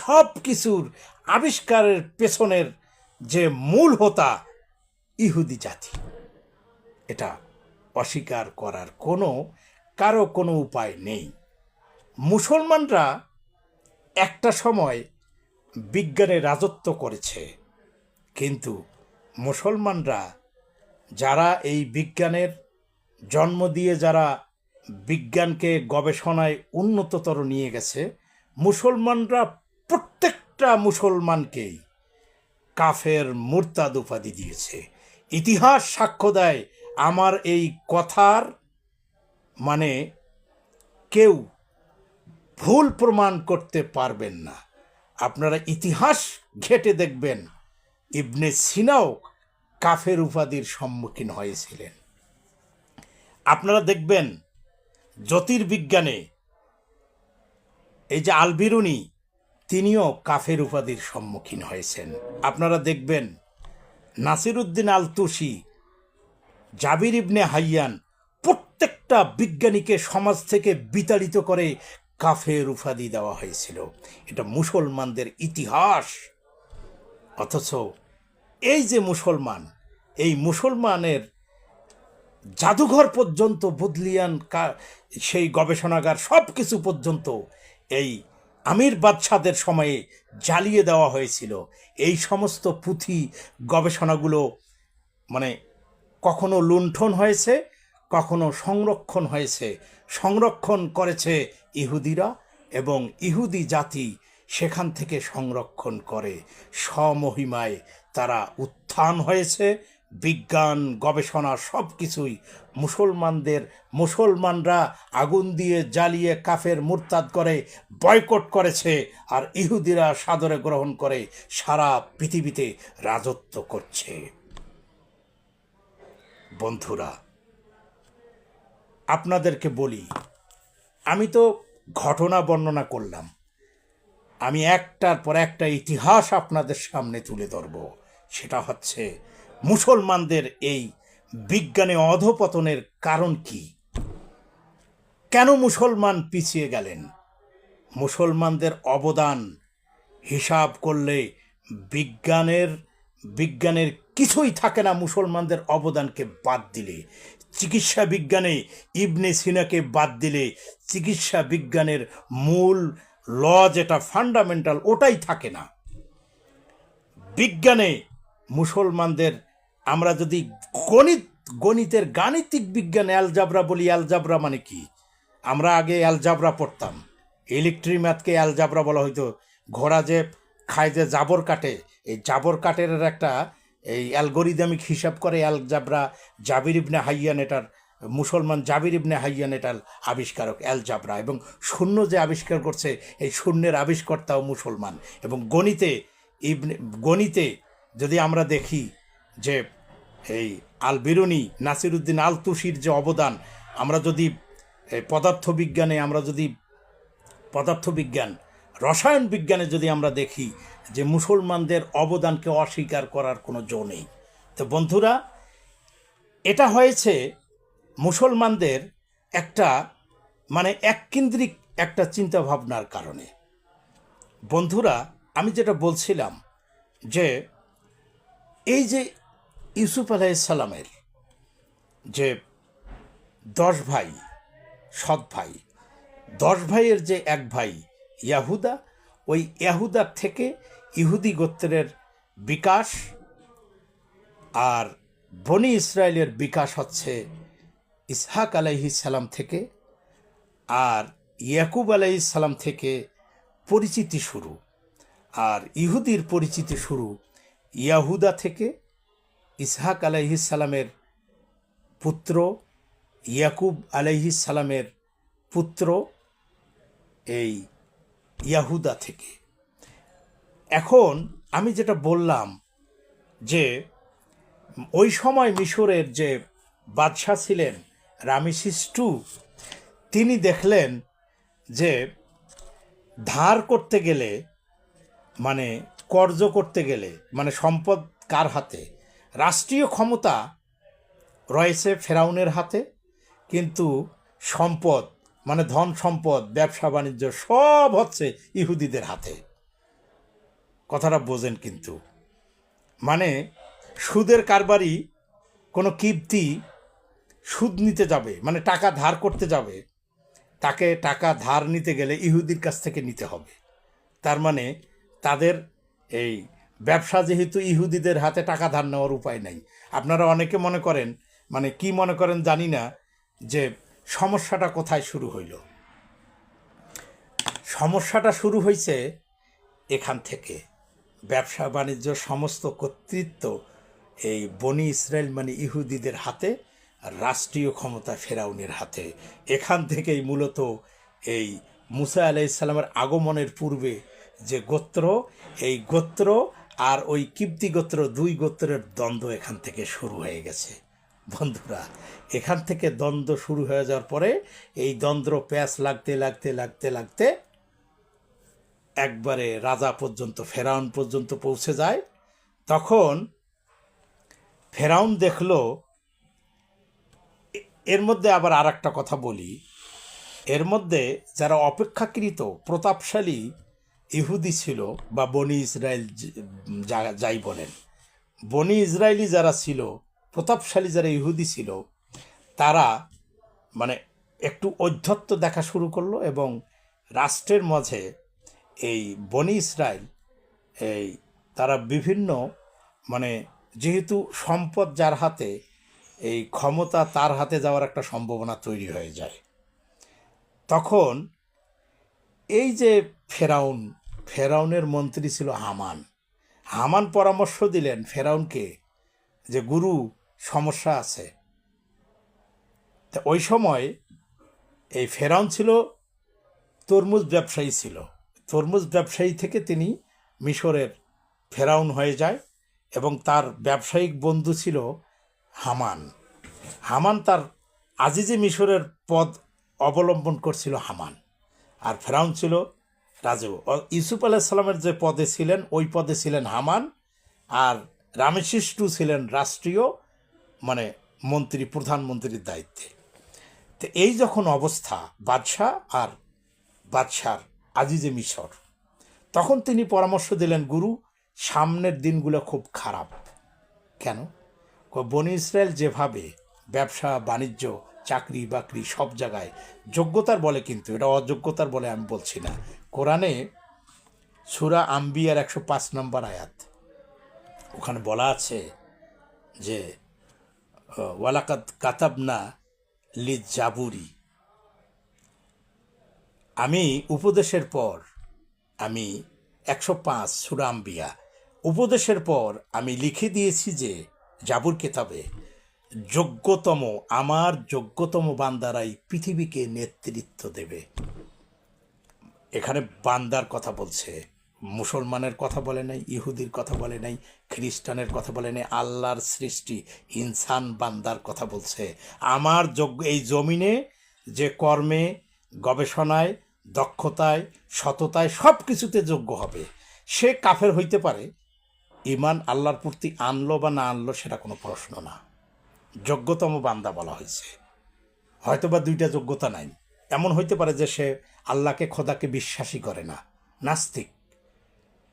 সব কিছুর আবিষ্কারের পেছনের যে মূল হোতা ইহুদি জাতি। এটা অস্বীকার করার কোনো, কারও কোনো উপায় নেই। মুসলমানরা একটা সময় বিজ্ঞানে রাজত্ব করেছে, কিন্তু মুসলমানরা যারা এই বিজ্ঞানের জন্ম দিয়ে যারা বিজ্ঞানকে গবেষণায় উন্নততর নিয়ে গেছে, মুসলমানরা প্রত্যেকটা মুসলমানকেই কাফের মুরতাদ উপাধি দিয়েছে। ইতিহাস সাক্ষ্য দেয় আমার এই কথার মানে কেউ ভুল প্রমাণ করতে পারবেন না। আপনারা ইতিহাস ঘেটে দেখবেন, ইবনে সিনাও কাফের উপাধির সম্মুখীন হয়েছিলেন। আপনারা দেখবেন, জ্যোতির্বিজ্ঞানে এই যে আলবিরুনি তিনিও কাফের উপাধির সম্মুখীন হয়েছেন। আপনারা দেখবেন, নাসিরুদ্দিন আল তুসি জাবির ইবনে হাইয়ান প্রত্যেকটা বিজ্ঞানীকে সমাজ থেকে বিতাড়িত করে কাফের উপাধি দেওয়া হয়েছিল। এটা মুসলমানদের ইতিহাস। অথচ এই যে মুসলমান, এই মুসলমানের জাদুঘর পর্যন্ত বুদলিয়ান সেই গবেষণাগার সব কিছু পর্যন্ত এই আমির বাদশাদের সময়ে জ্বালিয়ে দেওয়া হয়েছিল। এই সমস্ত পুঁথি গবেষণাগুলো মানে কখনো লুণ্ঠন হয়েছে, কখনো সংরক্ষণ হয়েছে। সংরক্ষণ করেছে ইহুদিরা এবং ইহুদি জাতি সেখান থেকে সংরক্ষণ করে। স্বমহিমায় তারা উত্থান হয়েছে বিজ্ঞান, গবেষণা সব কিছুই মুসলমানদের, মুসলমানরা আগুন দিয়ে জ্বালিয়ে কাফের মুরতাদ করে, বয়কট করেছে আর ইহুদিরা সাদরে গ্রহণ করে সারা পৃথিবীতে রাজত্ব করছে। বন্ধুরা, আপনাদেরকে বলি, আমি তো ঘটনা বর্ণনা করলাম। আমি একটার পর একটা ইতিহাস আপনাদের সামনে তুলে ধরব। সেটা হচ্ছে মুসলমানদের এই বিজ্ঞানে অধপতনের কারণ কি? কেন মুসলমান পিছিয়ে গেলেন? মুসলমানদের অবদান হিসাব করলে বিজ্ঞানের বিজ্ঞানের কিছুই থাকে না মুসলমানদের অবদানকে বাদ দিলে। চিকিৎসা বিজ্ঞানে ইবনে সিনাকে বাদ দিলে চিকিৎসা বিজ্ঞানের মূল ল যেটা ফান্ডামেন্টাল ওটাই থাকে না। বিজ্ঞানে মুসলমানদের আমরা যদি গণিত, গণিতের গাণিতিক বিজ্ঞান, অ্যালজাবরা বলি, অ্যালজাবরা মানে কি? আমরা আগে অ্যালজাবরা পড়তাম। ইলেকট্রি ম্যাথকে অ্যালজাবরা বলা হইতো। ঘোড়া যে খায় যে জাবর কাটে, এই জাবর কাটের একটা এই অ্যালগোরিদমিক হিসাব করে অ্যালজাবরা জাবির ইবনে হাইয়ান এটার, মুসলমান জাবির ইবনে হাইয়ান এটার আবিষ্কারক, অ্যালজাবরা। এবং শূন্য যে আবিষ্কার করছে, এই শূন্যের আবিষ্কর্তাও মুসলমান। এবং গণিতে ইবনে, গণিতে যদি আমরা দেখি যে এই আল বিরুনি নাসিরুদ্দিন আল তুষির যে অবদান, আমরা যদি পদার্থবিজ্ঞানে, আমরা যদি পদার্থবিজ্ঞান, রসায়ন বিজ্ঞানে যদি আমরা দেখি যে মুসলমানদের অবদানকে অস্বীকার করার কোনো জো নেই। তো বন্ধুরা, এটা হয়েছে মুসলমানদের একটা মানে এককেন্দ্রিক একটা চিন্তা ভাবনার কারণে। বন্ধুরা, আমি যেটা বলছিলাম যে এই যে ইউসুফ আলাইসাল্লামের যে দশ ভাই, সৎ ভাই, দশ ভাইয়ের যে এক ভাই ইয়াহুদা, ওই ইয়াহুদার থেকে ইহুদি গোত্রের বিকাশ আর বনি ইসরায়েলের বিকাশ হচ্ছে ইসহাক আলাইহিস সালাম থেকে আর ইয়াকুব আলাইহিস সালাম থেকে পরিচিতি শুরু। আর ইহুদির পরিচিতি শুরু ইয়াহুদা থেকে ইসহাক আলাইহিস সালামের পুত্র, ইয়াকুব আলাইহিস সালামের পুত্র, এই ইয়াহুদা থেকে। এখন আমি যেটা বললাম যে, ওই সময় মিশরের যে বাদশাহ ছিলেন রামিসিস টু, তিনি দেখলেন যে ধার করতে গেলে মানে কর্জ করতে গেলে মানে সম্পদ কার হাতে? রাষ্ট্রীয় ক্ষমতা রয়েছে ফেরাউনের হাতে, কিন্তু সম্পদ মানে ধন সম্পদ, ব্যবসা বাণিজ্য সব হচ্ছে ইহুদিদের হাতে। কথাটা বোঝেন কিন্তু। মানে সুদের কারবারই কোনো কিপ্তি সুদ নিতে যাবে মানে টাকা ধার করতে যাবে, তাকে টাকা ধার নিতে গেলে ইহুদির কাছ থেকে নিতে হবে। তার মানে তাদের এই ব্যবসা যেহেতু ইহুদিদের হাতে টাকা ধার নেওয়ার উপায় নাই। আপনারা অনেকে মনে করেন মানে কি মনে করেন জানি না, যে সমস্যাটা কোথায় শুরু হইল? সমস্যাটা শুরু হয়েছে এখান থেকে। ব্যবসা বাণিজ্য সমস্ত কর্তৃত্ব এই বনি ইসরায়েল মানে ইহুদিদের হাতে রাষ্ট্রীয় ক্ষমতা ফেরাউনের হাতে। এখান থেকেই মূলত এই মুসা আলাইসাল্লামের আগমনের পূর্বে যে গোত্র, এই গোত্র আর ওই কিপ্তি গোত্র দুই গোত্রের দ্বন্দ্ব এখান থেকে শুরু হয়ে গেছে। বন্ধুরা, এখান থেকে দ্বন্দ্ব শুরু হয়ে যাওয়ার পরে এই দ্বন্দ্ব প্যাঁচ লাগতে লাগতে লাগতে লাগতে একবারে রাজা পর্যন্ত, ফেরাউন পর্যন্ত পৌঁছে যায়। তখন ফেরাউন দেখল, এর মধ্যে আবার আর একটা কথা বলি। এর মধ্যে যারা অপেক্ষাকৃত, প্রতাপশালী ইহুদি ছিল বা বনি ইসরায়েল যাই বলেন। বনি ইসরায়েলি যারা ছিল, প্রতাপশালী যারা ইহুদি ছিল, তারা মানে একটু ঔদ্ধত্য দেখা শুরু করল এবং রাষ্ট্রের মাঝে এই বনি ইসরায়েল, এই তারা বিভিন্ন মানে যেহেতু সম্পদ যার হাতে, এই ক্ষমতা তার হাতে যাওয়ার একটা সম্ভাবনা তৈরি হয়ে যায়। তখন এই যে ফেরাউন ফেরাউনের মন্ত্রী ছিল হামান। হামান পরামর্শ দিলেন ফেরাউনকে যে, গুরু, সমস্যা আছে। তা ওই সময় এই ফেরাউন ছিল, তরমুজ ব্যবসায়ী ছিল। তরমুজ ব্যবসায়ী থেকে তিনি মিশরের ফেরাউন হয়ে যায় এবং তার ব্যবসায়িক বন্ধু ছিল হামান। হামান তার আজিজে মিশরের পদ অবলম্বন করছিল হামান। আর ফেরাউন ছিল রাজু ইউসুফ আলাইসাল্লামের যে পদে ছিলেন, ওই পদে ছিলেন হামান, আর রামেশিষ্টু ছিলেন রাষ্ট্রীয় মানে মন্ত্রী, প্রধানমন্ত্রীর দায়িত্বে। তো এই যখন অবস্থা, বাদশাহ আর বাদশার আজিজে মিশর, তখন তিনি পরামর্শ দিলেন, গুরু, সামনের দিনগুলো খুব খারাপ। কেন? বনি ইসরায়েল যেভাবে ব্যবসা, বাণিজ্য চাকরি বাকরি সব জায়গায়, যোগ্যতার বলে কিন্তু, এটা অযোগ্যতার বলে আমি বলছি না। কোরআনে সুরা আম্বিয়ার একশো পাঁচ নম্বর আয়াত। ওখানে বলা আছে যে ওয়ালাকাত কাতাবনা লি জাবুরি আমি উপদেশের পর আমি একশো পাঁচ সুরাম্বিয়া উপদেশের পর আমি লিখে দিয়েছি যে, জাবুর কেতাবে, যোগ্যতম, আমার যোগ্যতম বান্দারাই পৃথিবীকে নেতৃত্ব দেবে। এখানে বান্দার কথা বলছে, মুসলমানের কথা বলে নাই, ইহুদির কথা বলে নাই, খ্রিস্টানের কথা বলে নাই, আল্লাহর সৃষ্টি, ইনসান বান্দার কথা বলছে। আমার যোগ্য, এই জমিনে যে কর্মে, গবেষণায়, দক্ষতায়, সততায় সব কিছুতে যোগ্য হবে, সে কাফের হইতে পারে ইমান আল্লাহর প্রতি আনলো বা না আনলো সেটা কোনো প্রশ্ন না। যোগ্যতম বান্দা বলা হয়েছে। হয়তো বা দুইটা যোগ্যতা নাই। এমন হইতে পারে যে সে আল্লাহকে, খোদাকে বিশ্বাসই করে না, নাস্তিক।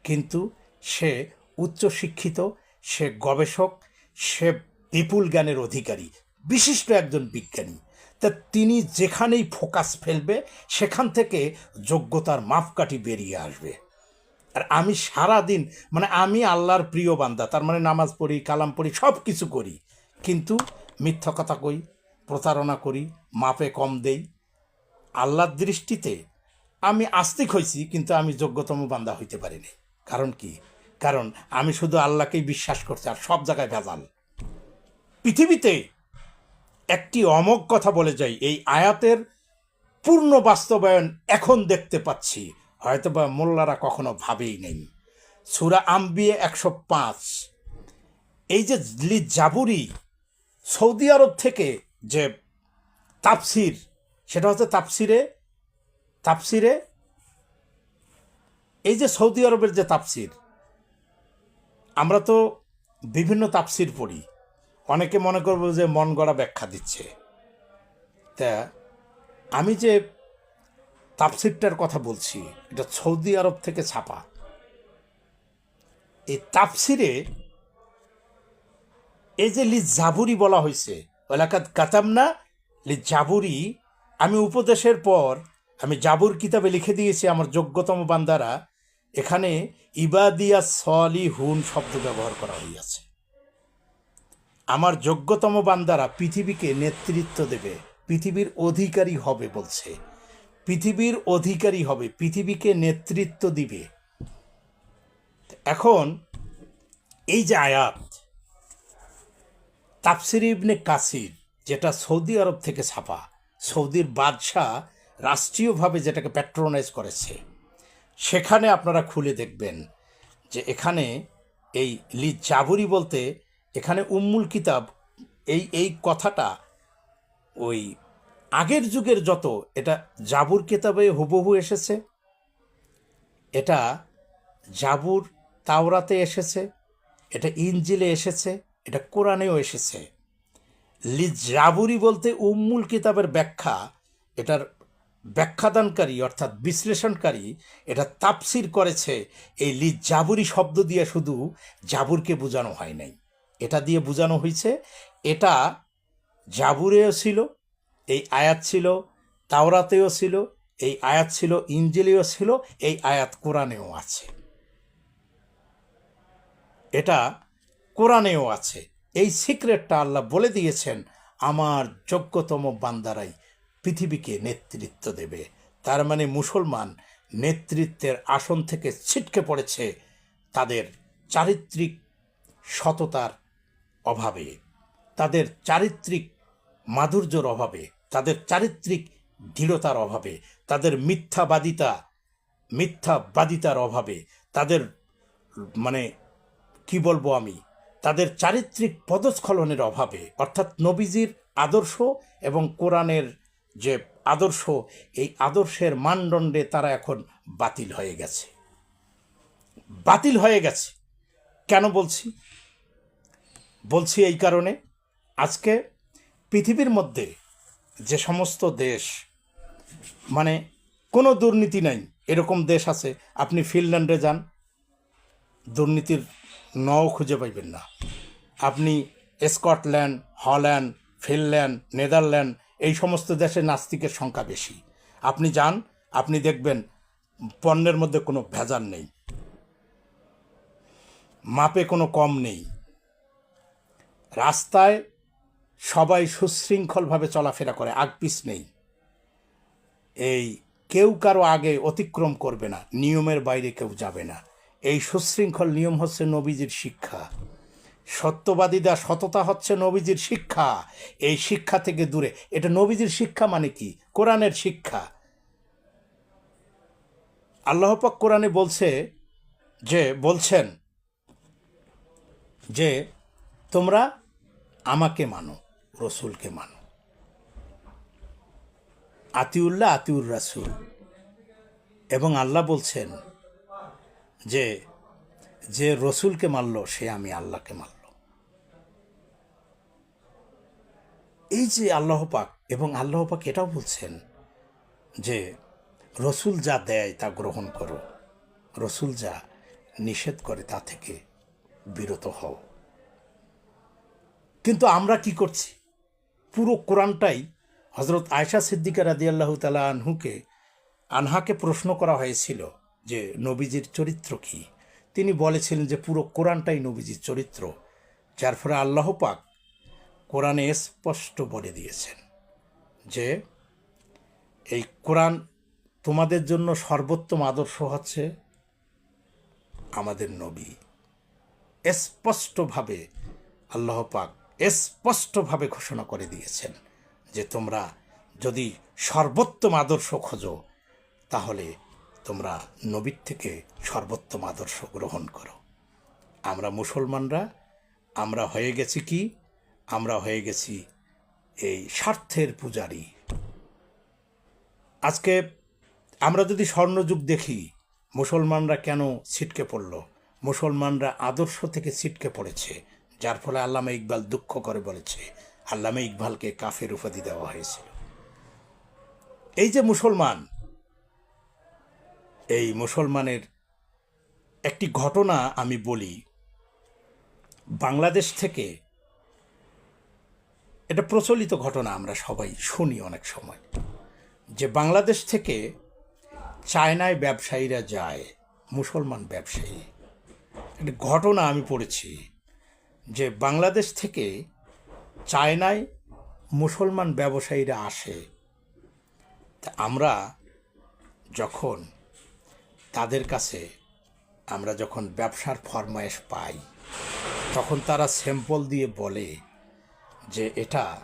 কিন্তু সে উচ্চ শিক্ষিত সে গবেষক, সে বিপুল জ্ঞানের অধিকারী, বিশিষ্ট একজন বিজ্ঞানী। তা তিনি যেখানেই ফোকাস ফেলবে, সেখান থেকে যোগ্যতার মাপকাঠি বেরিয়ে আসবে। আর আমি সারা দিন মানে আমি আল্লাহর প্রিয় বান্দা, তার মানে নামাজ পড়ি, কালাম পড়ি সব কিছু করি। কিন্তু মিথ্যা কথা কই, প্রতারণা করি, মাপে কম দেই আল্লাহর দৃষ্টিতে আমি আস্তিক হয়েছি কিন্তু আমি যোগ্যতম বান্দা হইতে পারিনি। কারণ কি? কারণ আমি শুধু আল্লাহকেই বিশ্বাস করছি, আর সব জায়গায় ভেজাল। পৃথিবীতে একটি অমোঘ কথা বলে যাই, এই আয়াতের পূর্ণ বাস্তবায়ন এখন দেখতে পাচ্ছি। হয়তো বা মোল্লারা কখনো ভাবেই নেই। সুরা আম্বিয়ে একশো পাঁচ। এই যে জাবুরি সৌদি আরব থেকে যে তাপসির সেটা হচ্ছে তাপসিরে তাপসিরে এই যে সৌদি আরবের যে তাপসির আমরা তো বিভিন্ন তাপসির পড়ি। অনেকে মনে করব যে মন গড়া ব্যাখ্যা দিচ্ছে। তা আমি যে তাপসিরটার কথা বলছি, এটা সৌদি আরব থেকে ছাপা। এই তাপসিরে এই যে লি জাবুরি বলা হয়েছে ওলাকাত কাতামনা লি জাবুরি আমি উপদেশের পর আমি জাবুর কিতাবে লিখে দিয়েছি আমার যোগ্যতম বান্দারা, এখানে ইবাদিয়া সলি হুন শব্দ ব্যবহার করা হইয়াছে। আমার যোগ্যতম বান্দারা পৃথিবীকে নেতৃত্ব দেবে, পৃথিবীর অধিকারী হবে বলছে। পৃথিবীর অধিকারী হবে, পৃথিবীকে নেতৃত্ব দিবে। এখন এই যে আয়াত, তাফসির ইবনে কাসির, যেটা সৌদি আরব থেকে ছাপা সৌদির বাদশাহ রাষ্ট্রীয়ভাবে যেটাকে প্যাট্রোনাইজ করেছে। সেখানে আপনারা খুলে দেখবেন যে এখানে এই লি জাবুরি বলতে এখানে উম্মুল কিতাব এই এই কথাটা ওই আগের যুগের যত, এটা জাবুর কিতাবে হুবহু এসেছে, এটা জাবুর তাওরাতে এসেছে, এটা ইঞ্জিলে এসেছে, এটা কোরআনেও এসেছে। লি জাবুরি বলতে উম্মুল কিতাবের ব্যাখ্যা, এটার ব্যাখ্যাদানকারী অর্থাৎ বিশ্লেষণকারী, এটা তাপসির করেছে এই লি জাবুরি শব্দ দিয়ে শুধু জাবুরকে বোঝানো হয় নাই। এটা দিয়ে বোঝানো হয়েছে এটা জাবুরেও ছিল, এই আয়াত ছিল, তাওরাতেও ছিল, এই আয়াত ছিল ইঞ্জিলেও ছিল, এই আয়াত কোরআনেও আছে। এটা কোরআনেও আছে। এই সিক্রেটটা আল্লাহ বলে দিয়েছেন, আমার যোগ্যতম বান্দারাই পৃথিবীকে নেতৃত্ব দেবে। তার মানে মুসলমান নেতৃত্বের আসন থেকে ছিটকে পড়েছে তাদের চারিত্রিক সততার অভাবে, তাদের চারিত্রিক মাধুর্যর অভাবে, তাদের চারিত্রিক দৃঢ়তার অভাবে, তাদের মিথ্যাবাদিতা, মিথ্যাবাদিতার অভাবে, তাদের মানে কি বলব আমি? তাদের চারিত্রিক পদস্খলনের অভাবে, অর্থাৎ নবীজির আদর্শ এবং কোরআনের যে আদর্শ, এই আদর্শের মানদণ্ডে তারা এখন বাতিল হয়ে গেছে। বাতিল হয়ে গেছে। কেন বলছি? বলছি এই কারণে, আজকে পৃথিবীর মধ্যে যে সমস্ত দেশ মানে কোনো দুর্নীতি নাই, এরকম দেশ আছে, আপনি ফিনল্যান্ডে যান, দুর্নীতির নও খুঁজে পাইবেন না। আপনি স্কটল্যান্ড, হল্যান্ড, ফিনল্যান্ড, নেদারল্যান্ড এই সমস্ত দেশে নাস্তিকের সংখ্যা বেশি। আপনি যান, আপনি দেখবেন পণ্যের মধ্যে কোনো ভেজাল নেই। মাপে কোনো কম নেই। রাস্তায় সবাই সুশৃঙ্খলভাবে চলাফেরা করে আগপিস নেই। এই কেউ কারও আগে অতিক্রম করবে না, নিয়মের বাইরে কেউ যাবে না। এই সুশৃঙ্খল নিয়ম হচ্ছে নবীজির শিক্ষা। সত্যবাদীদা সততা হচ্ছে নবীজির শিক্ষা। এই শিক্ষা থেকে দূরে। এটা নবীজির শিক্ষা মানে কি? কোরআনের শিক্ষা। আল্লাহপাক কোরআনে বলছে যে, বলছেন যে, তোমরা আমাকে মানো, রসুলকে মানো। আতিউল্লাহ আতিউর রাসুল। এবং আল্লাহ বলছেন যে যে রসুলকে মারল, সে আমি আল্লাহকে মারল। এই যে আল্লাহ পাক এবং আল্লাহ পাক এটাও বলছেন যে, রসুল যা দেয় তা গ্রহণ করো। রসুল যা নিষেধ করে তা থেকে বিরত হও। কিন্তু আমরা কি করছি? পুরো কোরআনটাই হজরত আয়সা সিদ্দিকা রাদি আল্লাহ তালা আনহুকে, আনহাকে প্রশ্ন করা হয়েছিল যে নবীজির চরিত্র কি? তিনি বলেছিলেন যে পুরো কোরআনটাই নবীজির চরিত্র, যার ফলে আল্লাহ পাক কোরআনে স্পষ্ট বলে দিয়েছেন যে এই কোরআন তোমাদের জন্য সর্বোত্তম আদর্শ হচ্ছে আমাদের নবী। স্পষ্টভাবে আল্লাহ পাক স্পষ্টভাবে ঘোষণা করে দিয়েছেন যে তোমরা যদি সর্বোত্তম আদর্শ খোঁজো, তাহলে তোমরা নবীর থেকে সর্বোত্তম আদর্শ গ্রহণ করো। আমরা মুসলমানরা, আমরা হয়ে গেছি কি? আমরা হয়ে গেছি এই স্বার্থের পূজারী। আজকে আমরা যদি স্বর্ণযুগ দেখি, মুসলমানরা কেন ছিটকে পড়ল? মুসলমানরা আদর্শ থেকে ছিটকে পড়েছে, যার ফলে আল্লামা ইকবাল দুঃখ করে বলেছে, আল্লামা ইকবালকে কাফের উপাধি দেওয়া হয়েছিল। এই যে মুসলমান এই মুসলমানের একটি ঘটনা আমি বলি। বাংলাদেশ থেকে এটা প্রচলিত ঘটনা আমরা সবাই শুনি অনেক সময়। যে বাংলাদেশ থেকে চায়নায় ব্যবসায়ীরা যায়, মুসলমান ব্যবসায়ী। একটি ঘটনা আমি পড়েছি যে বাংলাদেশ থেকে চায়নায় মুসলমান ব্যবসায়ীরা আসে। তা আমরা যখন তাদের কাছে আমরা যখন ব্যবসার ফরমায়েশ পাই, তখন তারা স্যাম্পল দিয়ে বলে যে এটা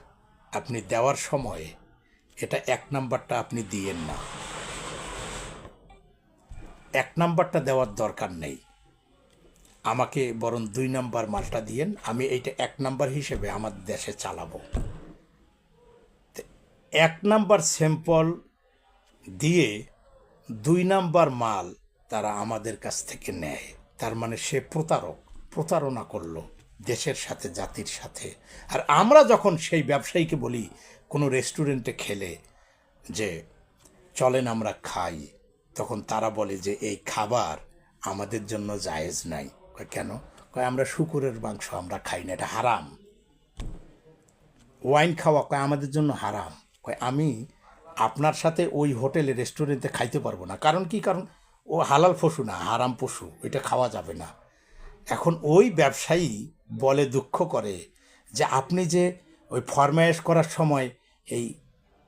আপনি দেওয়ার সময় এটা এক নাম্বারটা আপনি দিয়েন না। এক নাম্বারটা দেওয়ার দরকার নেই। আমাকে বরং দুই নাম্বার মালটা দিয়েন, আমি এইটা এক নাম্বার হিসেবে আমার দেশে চালাবো। এক নাম্বার স্যাম্পল দিয়ে দুই নাম্বার মাল তারা আমাদের কাছ থেকে নেয়। তার মানে সে প্রতারক, প্রতারণা করল দেশের সাথে, জাতির সাথে। আর আমরা যখন সেই ব্যবসায়ীকে বলি, কোনো রেস্টুরেন্টে খেলে যে, চলেন আমরা খাই, তখন তারা বলে যে, এই খাবার আমাদের জন্য জায়েজ নাই। কেন? কয়, আমরা শুকুরের মাংস আমরা খাই না, এটা হারাম। ওয়াইন খাওয়া কয়, আমাদের জন্য হারাম। কয়, আমি আপনার সাথে ওই হোটেলে, রেস্টুরেন্টে খাইতে পারব না। কারণ কি? কারণ ও হালাল পশু না, হারাম পশু, এটা খাওয়া যাবে না। এখন ওই ব্যবসায়ী বলে দুঃখ করে যে আপনি যে ওই ফরমায়েশ করার সময় এই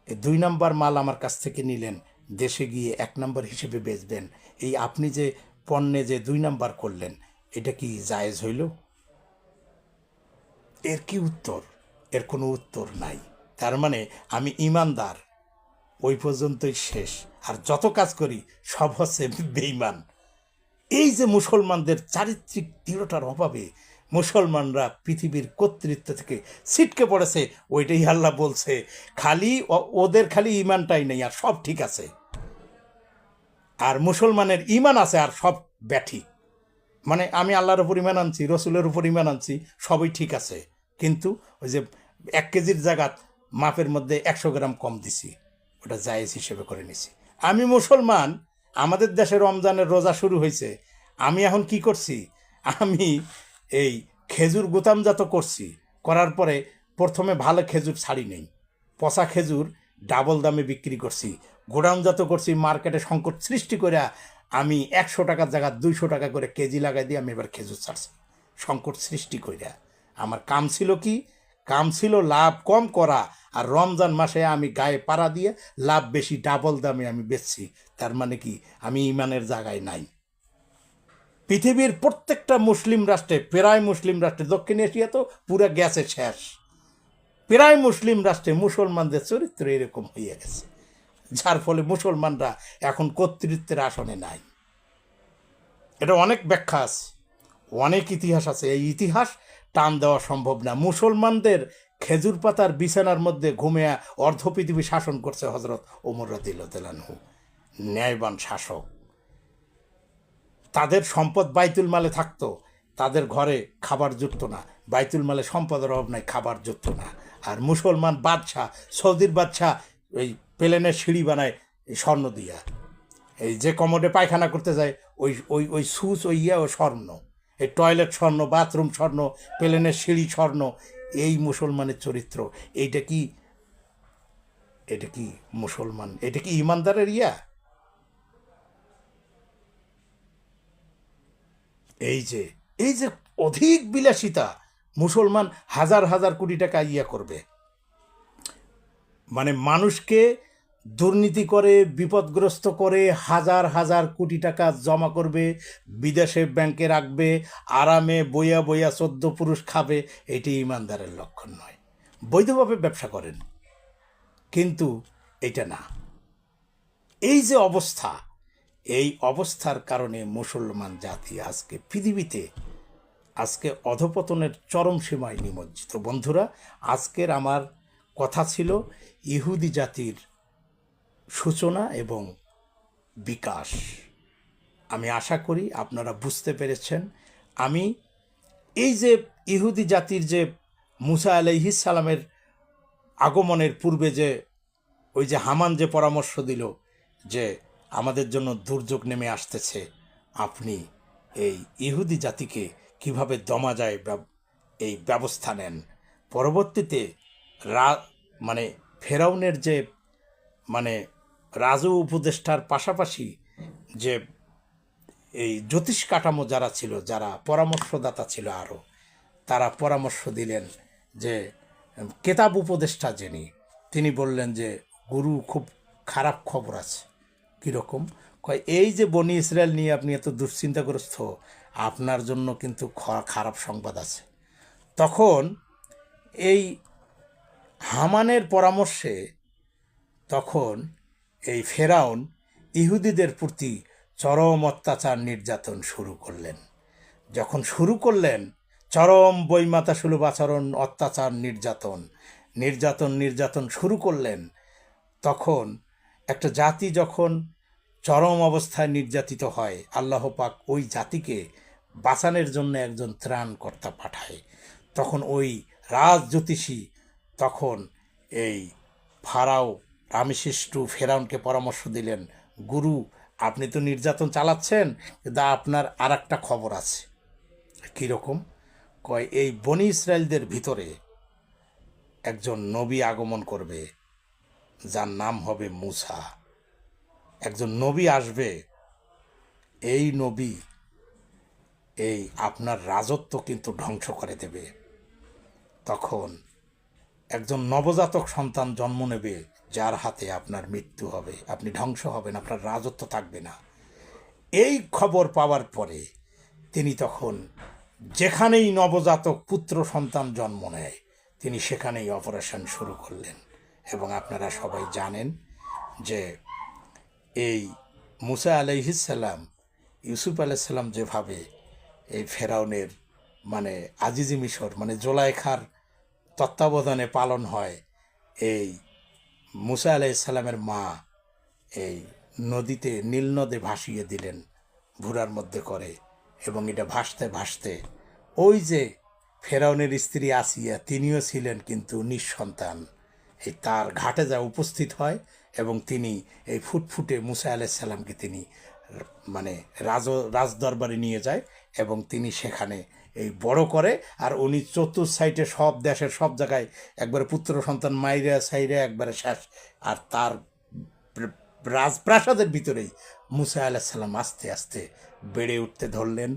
দুই নাম্বার মাল আমার কাছ থেকে নিলেন, দেশে গিয়ে এক নম্বর হিসেবে বেচবেন, এই আপনি যে পণ্যে যে দুই নাম্বার করলেন, এটা কি জায়েজ হইল? এর কি উত্তর? এর কোনো উত্তর নাই। তার মানে আমি ইমানদার ওই পর্যন্তই শেষ। আর যত কাজ করি, সব হচ্ছে বেইমান এই যে মুসলমানদের চারিত্রিক দৃঢ়তার অভাবে মুসলমানরা পৃথিবীর কর্তৃত্ব থেকে ছিটকে পড়েছে, ওইটাই আল্লাহ বলছে, খালি ওদের খালি ইমানটাই নেই, আর সব ঠিক আছে। আর মুসলমানের ইমান আছে, আর সব ব্যাঠি। মানে আমি আল্লাহর উপর ইমান আনছি, রসুলের উপর ইমান আনছি, সবই ঠিক আছে। কিন্তু ওই যে এক কেজির জায়গাত মাপের মধ্যে একশো গ্রাম কম দিছি। ওটা জায়েজ হিসেবে করে নিছি। আমি মুসলমান, আমাদের দেশে রমজানের রোজা শুরু হয়েছে। আমি এখন কি করছি? আমি এই খেজুর গুতামজাত করছি। করার পরে প্রথমে ভালো খেজুর ছাড়ি নেই। পচা খেজুর ডাবল দামে বিক্রি করছি। গোডাউনজাত করছি, মার্কেটে সংকট সৃষ্টি করে আমি একশো টাকার জায়গা দুইশো টাকা করে কেজি লাগাই দিয়ে আমি এবার খেজুর ছাড়ছি। সংকট সৃষ্টি কইরা। আমার কাম ছিল কি? কাম ছিল লাভ কম করা, আর রমজান মাসে আমি গায়ে পাড়া দিয়ে লাভ বেশি ডাবল দামে আমি বেচছি। তার মানে কি? আমি ইমানের জায়গায় নাই। পৃথিবীর প্রত্যেকটা মুসলিম রাষ্ট্রে, প্রায় মুসলিম রাষ্ট্রে, দক্ষিণ এশিয়া তো পুরো গেছে শেষ। প্রায় মুসলিম রাষ্ট্রে মুসলমানদের চরিত্র এরকম হয়ে গেছে, যার ফলে মুসলমানরা এখন কর্তৃত্বের আসনে নাই। এটা অনেক ব্যাখ্যা আছে, অনেক ইতিহাস আছে। এই ইতিহাস টান দেওয়া সম্ভব না। মুসলমানদের খেজুর পাতার বিছানার মধ্যে ঘুমিয়া অর্ধ পৃথিবী শাসন করছে হজরত ওমর রদিল্লাহু ন্যায়বান শাসক। তাদের সম্পদ বাইতুল মালে থাকতো, তাদের ঘরে খাবার জুটতো না। বাইতুল মালে সম্পদের অভাব নাই, খাবার জুটতো না। আর মুসলমান বাদশাহ, সৌদির বাদশাহ ওই প্লেনের সিঁড়ি বানায় স্বর্ণ দিয়া। এই যে কমোডে পায়খানা করতে যায়, ওই ওই ওই সুচ, ওই ইয়ে ও স্বর্ণ। এই টয়লেট স্বর্ণ, বাথরুম স্বর্ণ, প্লেনের সিঁড়ি স্বর্ণ, এই মুসলমানের চরিত্র। এইটা কি, এটা কি মুসলমান? এটা কি ইমানদারের ইয়া? এই যে এই যে অধিক বিলাসিতা, মুসলমান হাজার হাজার কোটি টাকা ইয়া করবে। মানে মানুষকে দুর্নীতি করে, বিপদগ্রস্ত করে হাজার হাজার কোটি টাকা জমা করবে, বিদেশে ব্যাংকে রাখবে, আরামে বইয়া বইয়া চোদ্দ পুরুষ খাবে, এটি ইমানদারের লক্ষণ নয়। বৈধভাবে ব্যবসা করেন। কিন্তু এটা না। এই যে অবস্থা, এই অবস্থার কারণে মুসলমান জাতি আজকে পৃথিবীতে, আজকে অধপতনের চরম সীমায় নিমজ্জিত। বন্ধুরা, আজকের আমার কথা ছিল, ইহুদি জাতির সূচনা এবং বিকাশ। আমি আশা করি আপনারা বুঝতে পেরেছেন। আমি এই যে ইহুদি জাতির যে মুসা সালামের আগমনের পূর্বে যে ওই যে হামান যে পরামর্শ দিল যে আমাদের জন্য দুর্যোগ নেমে আসতেছে, আপনি এই ইহুদি জাতিকে কীভাবে দমা যায় এই ব্যবস্থা নেন। পরবর্তীতে রা মানে ফেরাউনের যে মানে রাজু উপদেষ্টার পাশাপাশি যে এই জ্যোতিষ কাঠামো যারা ছিল, যারা পরামর্শদাতা ছিল আরও, তারা পরামর্শ দিলেন যে কেতাব উপদেষ্টা যিনি, তিনি বললেন যে, গুরু, খুব খারাপ খবর আছে। কীরকম? কয়, এই যে বনি ইসরায়েল নিয়ে আপনি এত দুশ্চিন্তাগ্রস্ত, আপনার জন্য কিন্তু খারাপ সংবাদ আছে। তখন এই হামানের পরামর্শে তখন এই ফেরাউন ইহুদিদের প্রতি চরম অত্যাচার নির্যাতন শুরু করলেন। যখন শুরু করলেন, চরম বইমাতা সুলভ আচরণ, অত্যাচার, নির্যাতন নির্যাতন নির্যাতন শুরু করলেন, তখন একটা জাতি যখন চরম অবস্থায় নির্যাতিত হয়, আল্লাহ পাক ওই জাতিকে বাঁচানোর জন্য একজন ত্রাণকর্তা পাঠায়। তখন ওই রাজ জ্যোতিষী তখন এই ফারাও রামেশিষ্টু ফেরাউনকে পরামর্শ দিলেন, গুরু, আপনি তো নির্যাতন চালাচ্ছেন, কিন্তু আপনার আর একটা খবর আছে। কীরকম? কয়, এই বনি ইসরায়েলদের ভিতরে একজন নবী আগমন করবে, যার নাম হবে মুসা। একজন নবী আসবে, এই নবী এই আপনার রাজত্ব কিন্তু ধ্বংস করে দেবে। তখন একজন নবজাতক সন্তান জন্ম নেবে যার হাতে আপনার মৃত্যু হবে, আপনি ধ্বংস হবেন, আপনার রাজত্ব থাকবে না। এই খবর পাওয়ার পরে তিনি তখন যেখানেই নবজাতক পুত্র সন্তান জন্ম নেয়, তিনি সেখানেই অপারেশন শুরু করলেন। এবং আপনারা সবাই জানেন যে এই মুসা আলাইহিসাল্লাম ইউসুফ আলাইসাল্লাম যেভাবে এই ফেরাউনের মানে আজিজি মিশর মানে জোলাইখার তত্ত্বাবধানে পালন হয়, এই মুসা আলাইসাল্লামের মা এই নদীতে, নীল নদে ভাসিয়ে দিলেন, ভুরার মধ্যে করে, এবং এটা ভাসতে ভাসতে ওই যে ফেরাউনের স্ত্রী আসিয়া তিনিও ছিলেন কিন্তু নিঃসন্তান। এই তার ঘাটে যা উপস্থিত হয় এবং তিনি এই ফুটফুটে মুসা আলাইসাল্লামকে তিনি মানে রাজ, রাজদরবারে নিয়ে যায় এবং তিনি সেখানে এই বড় করে, আর উনি চতুর সাইডে সব দেশের সব জায়গায় একবারে পুত্র সন্তান মাইরা সাইরা একবারে শেষ। আর তার রাজপ্রাসাদের ভিতরেই মুসা আলাহিসাল্লাম আস্তে আস্তে বেড়ে উঠতে ধরলেন।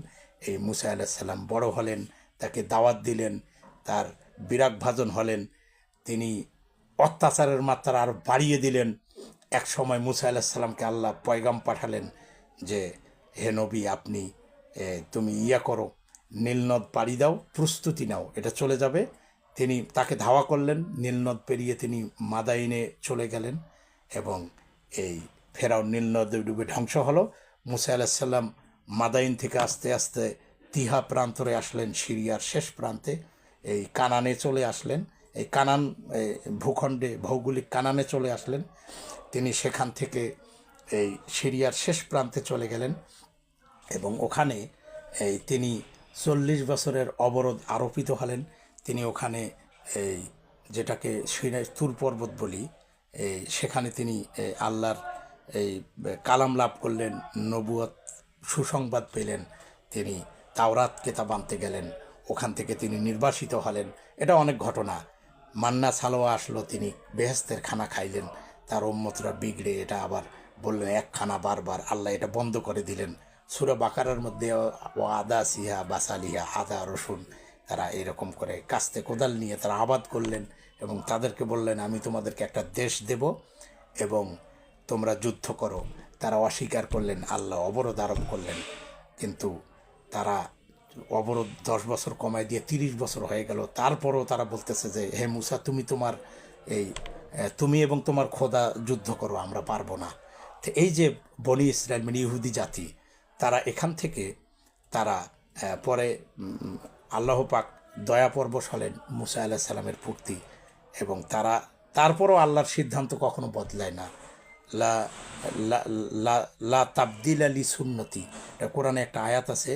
এই মুসা আলাহিসাল্লাম বড় হলেন, তাকে দাওয়াত দিলেন, তার বিরাগ ভাজন হলেন। তিনি অত্যাচারের মাত্রা আরও বাড়িয়ে দিলেন। এক সময় মুসা আলাহিসাল্লামকে আল্লাহ পয়গাম পাঠালেন যে, হে নবী, আপনি তুমি ইয়া করো নীলনদ পাড়ি দাও, প্রস্তুতি নাও, এটা চলে যাবে। তিনি তাকে ধাওয়া করলেন, নীলনদ পেরিয়ে তিনি মাদাইনে চলে গেলেন এবং এই ফেরাও নীলনদে ডুবে ধ্বংস হলো। মুসা আলাহিসাল্লাম মাদাইন থেকে আস্তে আস্তে তিহা প্রান্তরে আসলেন, সিরিয়ার শেষ প্রান্তে। এই কানানে চলে আসলেন, এই কানান ভূখণ্ডে, ভৌগোলিক কানানে চলে আসলেন। তিনি সেখান থেকে এই সিরিয়ার শেষ প্রান্তে চলে গেলেন এবং ওখানে এই তিনি চল্লিশ বছরের অবরোধ আরোপিত হলেন। তিনি ওখানে এই যেটাকে সিনাই তুর পর্বত বলি, এই সেখানে তিনি আল্লাহর এই কালাম লাভ করলেন, নবুয়ত, সুসংবাদ পেলেন। তিনি তাওরাত কেতাব আনতে গেলেন, ওখান থেকে তিনি নির্বাসিত হলেন। এটা অনেক ঘটনা। মান্না সালোয়া আসলো, তিনি বেহেস্তের খানা খাইলেন। তার উম্মতরা বিগড়ে এটা আবার বললেন এক খানা বারবার আল্লাহ এটা বন্ধ করে দিলেন। সুরা বাকারার মধ্যে ও আদা সিহা, বাসালিহা, আদা, রসুন, তারা এরকম করে কাস্তে কোদাল নিয়ে তারা আবাদ করলেন এবং তাদেরকে বললেন, আমি তোমাদেরকে একটা দেশ দেব এবং তোমরা যুদ্ধ করো। তারা অস্বীকার করলেন, আল্লাহ অবরোধ আরোপ করলেন। কিন্তু তারা অবরোধ দশ বছর কমায় দিয়ে তিরিশ বছর হয়ে গেল। তারপরও তারা বলতেছে যে, হে মুসা, তুমি তোমার এই তুমি এবং তোমার খোদা যুদ্ধ করো, আমরা পারব না। তো এই যে বনি ইসরায়েল মানে ইহুদি জাতি তারা এখান থেকে তারা পরে আল্লাহ পাক দয়া পরবশ হলেন মুসা আলাহ সাল্লামের পূর্তি এবং তারা, তারপরও আল্লাহর সিদ্ধান্ত কখনো বদলায় না। লা লা লা তাবদিল আলী সুন্নতি। কোরআনে একটা আয়াত আছে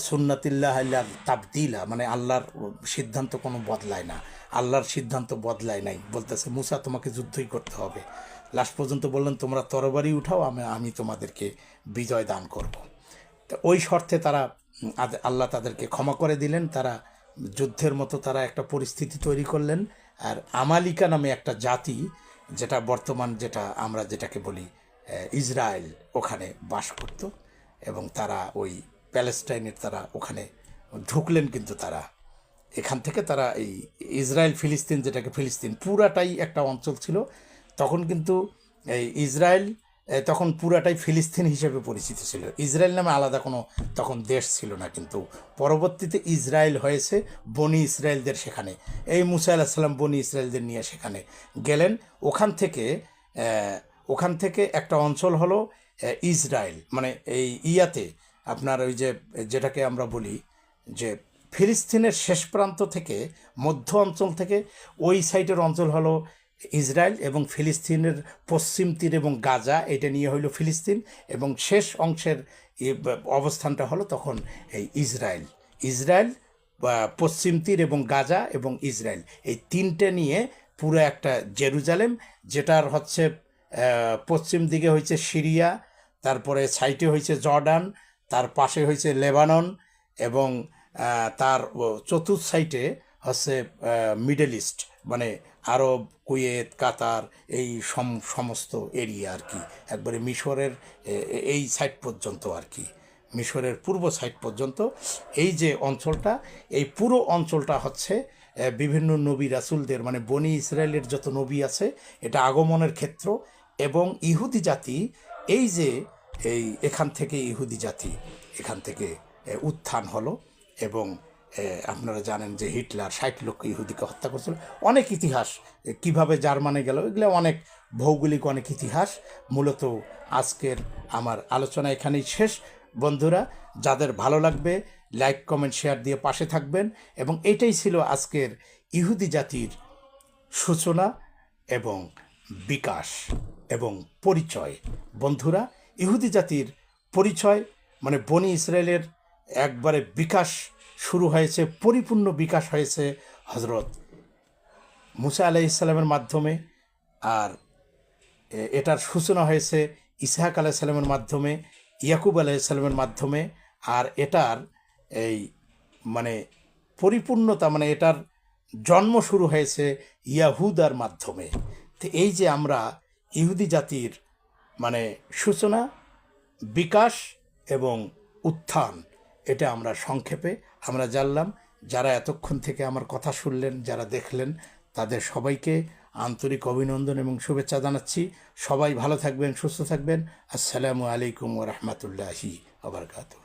সুন্নাতিল্লাহ আল্লাহ তাবদিলা মানে আল্লাহর সিদ্ধান্ত কোনো বদলায় না। আল্লাহর সিদ্ধান্ত বদলায় নাই। বলতেছে, মুসা, তোমাকে যুদ্ধই করতে হবে। লাস্ট পর্যন্ত বললেন, তোমরা তরবারি উঠাও, আমি আমি তোমাদেরকে বিজয় দান করব। তো ওই শর্তে তারা আল্লাহ তাদেরকে ক্ষমা করে দিলেন। তারা যুদ্ধের মতো তারা একটা পরিস্থিতি তৈরি করলেন। আর আমালিকা নামে একটা জাতি, যেটা বর্তমান যেটা আমরা যেটাকে বলি ইসরায়েল ওখানে বাস করত এবং তারা ওই প্যালেস্টাইনের তারা ওখানে ঢুকলেন, কিন্তু তারা এখান থেকে তারা এই ইসরায়েল ফিলিস্তিন যেটাকে ফিলিস্তিন, পুরাটাই একটা অঞ্চল ছিল। তখন কিন্তু এই ইসরায়েল তখন পুরাটাই ফিলিস্তিন হিসেবে পরিচিত ছিল। ইসরায়েল নামে আলাদা কোনো তখন দেশ ছিল না কিন্তু পরবর্তীতে ইসরায়েল হয়েছে বনি ইসরায়েলদের সেখানে। এই মুসা আলাহিসাল্লাম বনি ইসরায়েলদের নিয়ে সেখানে গেলেন। ওখান থেকে ওখান থেকে একটা অঞ্চল হলো ইসরায়েল। মানে এই ইয়াতে আপনার ওই যে, যেটাকে আমরা বলি যে ফিলিস্তিনের শেষ প্রান্ত থেকে মধ্য অঞ্চল থেকে ওই সাইডের অঞ্চল হলো ইসরায়েল এবং ফিলিস্তিনের পশ্চিম তীর এবং গাজা, এটা নিয়ে হইল ফিলিস্তিন এবং শেষ অংশের অবস্থানটা হলো তখন এই ইসরায়েল। ইসরায়েল পশ্চিম তীর এবং গাজা এবং ইসরায়েল। এই তিনটে নিয়ে পুরো একটা জেরুজালেম, যেটার হচ্ছে পশ্চিম দিকে হয়েছে সিরিয়া, তারপরে সাইটে হয়েছে জর্ডান, তার পাশে হয়েছে লেবানন এবং তার চতুর্থ সাইটে হচ্ছে মিডল ইস্ট মানে আরব, কুয়েত, কাতার, এই সম, সমস্ত এরিয়া আর কি। একবারে মিশরের এই সাইড পর্যন্ত আর কি। মিশরের পূর্ব সাইড পর্যন্ত। এই যে অঞ্চলটা, এই পুরো অঞ্চলটা হচ্ছে বিভিন্ন নবী রাসুলদের মানে বনি ইসরায়েলের যত নবী আছে, এটা আগমনের ক্ষেত্র এবং ইহুদি জাতি, এই যে, এই এখান থেকে ইহুদি জাতি এখান থেকে উত্থান হলো এবং আপনারা জানেন যে হিটলার ষাট লক্ষ ইহুদিকে হত্যা করেছিল। অনেক ইতিহাস কীভাবে জার্মানে গেল, এগুলো অনেক ভৌগোলিক অনেক ইতিহাস। মূলত আজকের আমার আলোচনা এখানেই শেষ। বন্ধুরা, যাদের ভালো লাগবে, লাইক, কমেন্ট, শেয়ার দিয়ে পাশে থাকবেন। এবং এটাই ছিল আজকের ইহুদি জাতির সূচনা এবং বিকাশ এবং পরিচয়। বন্ধুরা, ইহুদি জাতির পরিচয় মানে বনি ইসরায়েলের একবারে বিকাশ শুরু হয়েছে, পরিপূর্ণ বিকাশ হয়েছে হজরত মুসা আলাহ ইসলামের মাধ্যমে আর এটার সূচনা হয়েছে ইসাহাক আলাইসাল্লামের মাধ্যমে, ইয়াকুব আলাইসাল্লামের মাধ্যমে আর এটার এই মানে পরিপূর্ণতা মানে এটার জন্ম শুরু হয়েছে ইয়াহুদার মাধ্যমে। তো এই যে আমরা ইহুদি জাতির মানে সূচনা, বিকাশ এবং উত্থান, এটা আমরা সংক্ষেপে আমরা জানলাম, যারা এতক্ষণ থেকে আমার কথা শুনলেন, যারা দেখলেন, তাদের সবাইকে আন্তরিক অভিনন্দন এবং শুভেচ্ছা জানাচ্ছি। সবাই ভালো থাকবেন, সুস্থ থাকবেন। আসসালামু আলাইকুম রহমতুল্লাহি আবরকাত